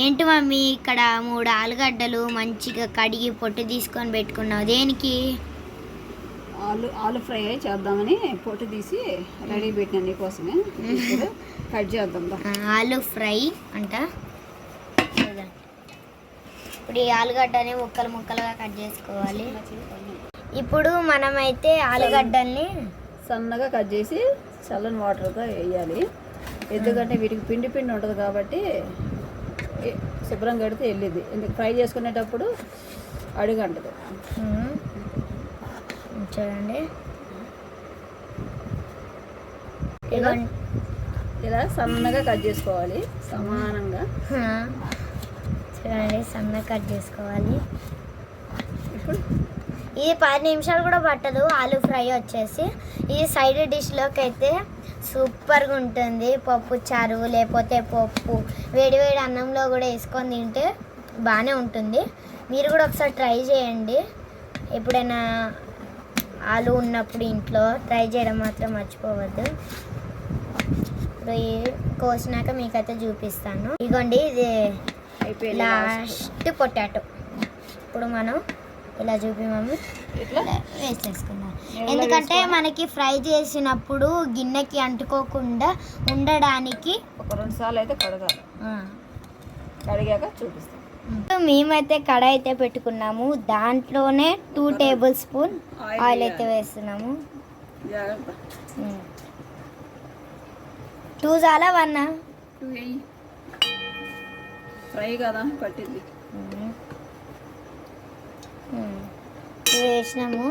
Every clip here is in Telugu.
ఏంటి మమ్మీ ఇక్కడ మూడు ఆలుగడ్డలు మంచిగా కడిగి పొట్టు తీసుకొని పెట్టుకున్నావు? దేనికి? ఆలు ఆలు ఫ్రై చేద్దామని పొట్టు తీసి రెడీ పెట్టిన నీకోసమే. ఇప్పుడు కట్ చేద్దాం దా. ఆ, ఆలు ఫ్రై అంట. చూడండి. ఇప్పుడు ఈ ఆలుగడ్డని ముక్కలు ముక్కలుగా కట్ చేసుకోవాలి. ఇప్పుడు మనమైతే ఆలుగడ్డల్ని సన్నగా కట్ చేసి చల్లని వాటర్తో వేయాలి. ఎందుకంటే వీటికి పిండి పిండి ఉంటుంది కాబట్టి శుభ్రం కడితే వెళ్ళింది. ఎందుకు? ఫ్రై చేసుకునేటప్పుడు అడుగు అంటది ఉమ్, చూడండి ఇదిగోండి. ఇలా సన్నగా కట్ చేసుకోవాలి. సమానంగా. చూడండి సన్నగా కట్ చేసుకోవాలి. ఇప్పుడు? ఇది పది నిమిషాలు కూడా పట్టదు. ఆలు ఫ్రై వచ్చేసి ఈ సైడ్ డిష్లోకి అయితే సూపర్గా ఉంటుంది. పప్పు చారు లేకపోతే పప్పు. వేడి వేడి అన్నంలో కూడా వేసుకొని తింటే బాగానే ఉంటుంది. మీరు కూడా ఒకసారి ట్రై చేయండి. ఎప్పుడైనా ఆలు ఉన్నప్పుడు ఇంట్లో ట్రై చేయడం మాత్రం మర్చిపోవద్దు. ఇప్పుడు కోసినాక మీకైతే చూపిస్తాను. ఇదిగోండి ఇది లాస్ట్ పొటాటో. ఇప్పుడు మనం ఇలా చూపి ఎలా ఎందుకంటే? మనకి ఫ్రై చేసినప్పుడు గిన్నెకి అంటుకోకుండా ఉండడానికి ఒక రెండు సార్లు అయితే కడగాలి. కడిగాక చూపిస్తాం. మేమైతే కడాయి అయితే పెట్టుకున్నాము. దాంట్లోనే టూ టేబుల్ స్పూన్ ఆయిల్ అయితే. వేస్తున్నాము. టూ చాలా వన్ టూ వేయి. ఫ్రై కదా పట్టింది. వేసినాము.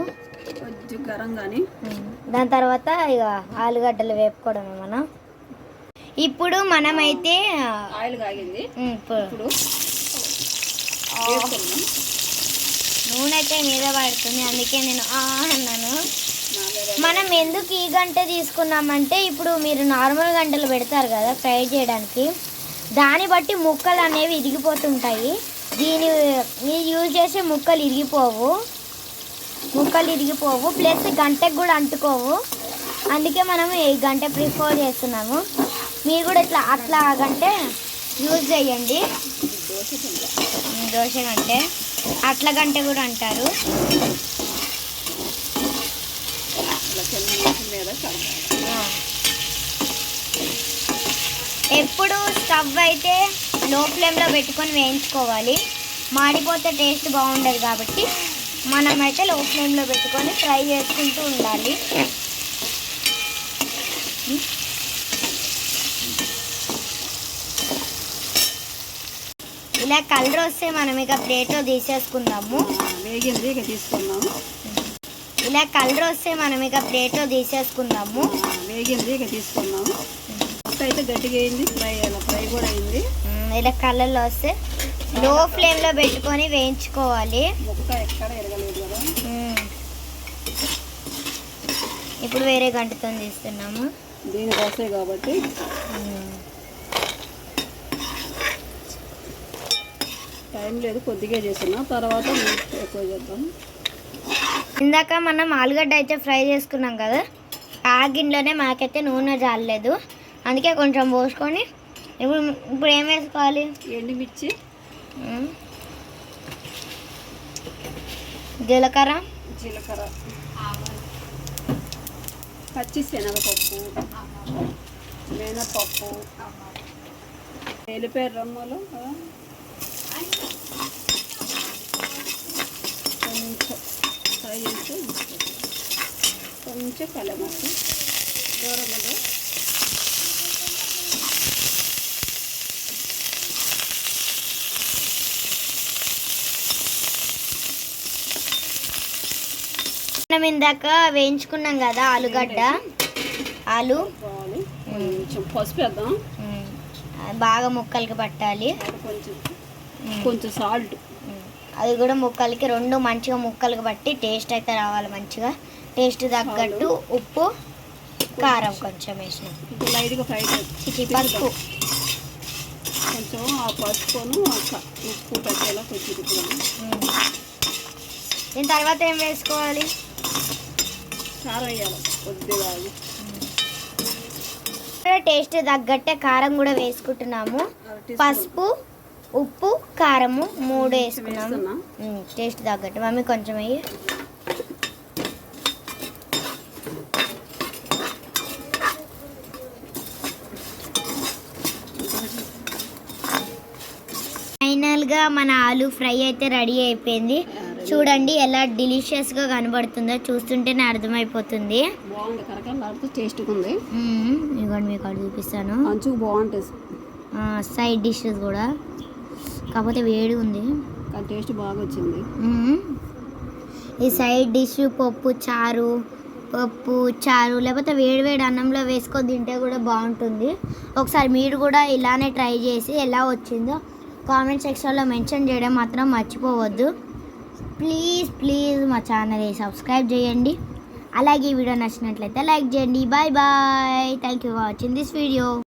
దాని తర్వాత ఇక ఆలుగడ్డలు వేపుకోవడమే మనం. ఇప్పుడు మనమైతే ఆయిల్ కాగింది. ఇప్పుడు. నూనె అయితే మీద పడుతుంది అందుకే నేను ఆ అన్నాను. మనం ఎందుకు ఈ గంట తీసుకున్నామంటే ఇప్పుడు మీరు నార్మల్ గంటలు పెడతారు కదా ఫ్రై చేయడానికి. దాన్ని బట్టి ముక్కలు అనేవి ఇరిగిపోతుంటాయి. దీని మీరు యూజ్ చేసే ముక్కలు ఇరిగిపోవు. ముక్కలు ఇరిగిపోవు ప్లస్ గంటకు కూడా అంటుకోవు. అందుకే మనం ఈ గంట ప్రిఫర్ చేస్తున్నాము. మీరు కూడా ఇట్లా అట్లా గంటే యూజ్ చేయండి. దోశ గంటే అట్ల గంట కూడా అంటారు. ఎప్పుడు స్టవ్ అయితే లో ఫ్లేమ్లో పెట్టుకొని వేయించుకోవాలి. మాడిపోతే టేస్ట్ బాగుండదు కాబట్టి మనమైతే లో ఫ్లేమ్లో పెట్టుకొని ఫ్రై చేసుకుంటూ ఉండాలి. ఇలా కలర్ వస్తే మనం ఇక ప్లేట్లో తీసేసుకుందాము. ఆ, వేగింది ఇక తీసుకున్నాము ఇలా కలర్ వస్తే మనం ఇక ప్లేట్లో తీసేసుకుందాము. వేగింది ఇక ముక్క అయితే గట్టిగా అయింది ఫ్రై ఫ్రై కూడా అయింది. ఇలా కలర్లో వస్తే లో ఫ్లేమ్లో పెట్టుకొని వేయించుకోవాలి. ఇప్పుడు వేరే గంటతో తీస్తున్నాము. దీని వస్తాయి కాబట్టి. టైం లేదు కొద్దిగా చేస్తున్నాం. తర్వాత ఎక్కువ చేద్దాం. ఇందాక మనం ఆలుగడ్డ అయితే ఫ్రై చేసుకున్నాం కదా ఆ గిన్నెలోనే మాకైతే నూనె జాలలేదు అందుకే కొంచెం పోసుకొని ఇప్పుడు ఇప్పుడు ఏం వేసుకోవాలి? ఎండుమిర్చి. జీలకర్ర? జీలకర్ర. పచ్చి శనగపప్పు. మినపప్పు. ఎలిపే రమ్మలు కొంచెం ఫ్రై చేసి కొంచెం కలమసి దూరంలో మనం ఇందాక వేయించుకున్నాం కదా ఆలుగడ్డ. ఆలు. కొంచెం పసుపు వేద్దాం. బాగా ముక్కలకి పట్టాలి. కొంచెం. కొంచెం సాల్ట్. అది కూడా ముక్కలకి రెండు మంచిగా ముక్కలకి బట్టి టేస్ట్ అయితే రావాలి మంచిగా. టేస్ట్ తగ్గట్టు ఉప్పు కారం కొంచెం వేసినాం ఇప్పుడు లైట్గా ఫ్రై చేద్దాం. చిచి పసుపు. కొంచెం ఆ పసుపును ఉప్పు పెట్టేలా కొంచెం. దీని తర్వాత ఏం వేసుకోవాలి? కారం వేయాలి కొద్దిగా ఆగి. టేస్ట్ తగ్గట్టే కారం కూడా వేసుకుంటున్నాము. పసుపు ఉప్పు కారము మూడు వేసుకున్నాం. వేస్తున్నా ఉమ్, టేస్ట్ తగ్గట్టు. మమ్మీ కొంచెం వెయ్యి ఫైనల్గా మన ఆలు ఫ్రై అయితే రెడీ అయిపోయింది. చూడండి ఎలా డిలీషియస్గా కనబడుతుందో చూస్తుంటేనే అర్థమైపోతుంది. బాగుంది టేస్ట్గా ఉంది. మీకు అక్కడ చూపిస్తాను. బాగుంటుంది. సైడ్ డిషెస్ కూడా. కాకపోతే వేడి ఉంది. టేస్ట్ బాగా వచ్చింది. ఈ సైడ్ డిష్ పప్పు చారు పప్పు చారు లేకపోతే వేడి వేడి అన్నంలో వేసుకొని తింటే కూడా బాగుంటుంది. ఒకసారి మీరు కూడా ఇలానే ట్రై చేసి ఎలా వచ్చిందో కామెంట్ సెక్షన్లో మెన్షన్ చేయడం మాత్రం మర్చిపోవద్దు. ప్లీజ్ ప్లీజ్ మా ఛానల్ని సబ్స్క్రైబ్ చేయండి. అలాగే ఈ వీడియో నచ్చినట్లయితే లైక్ చేయండి. Bye bye thank you for watching this video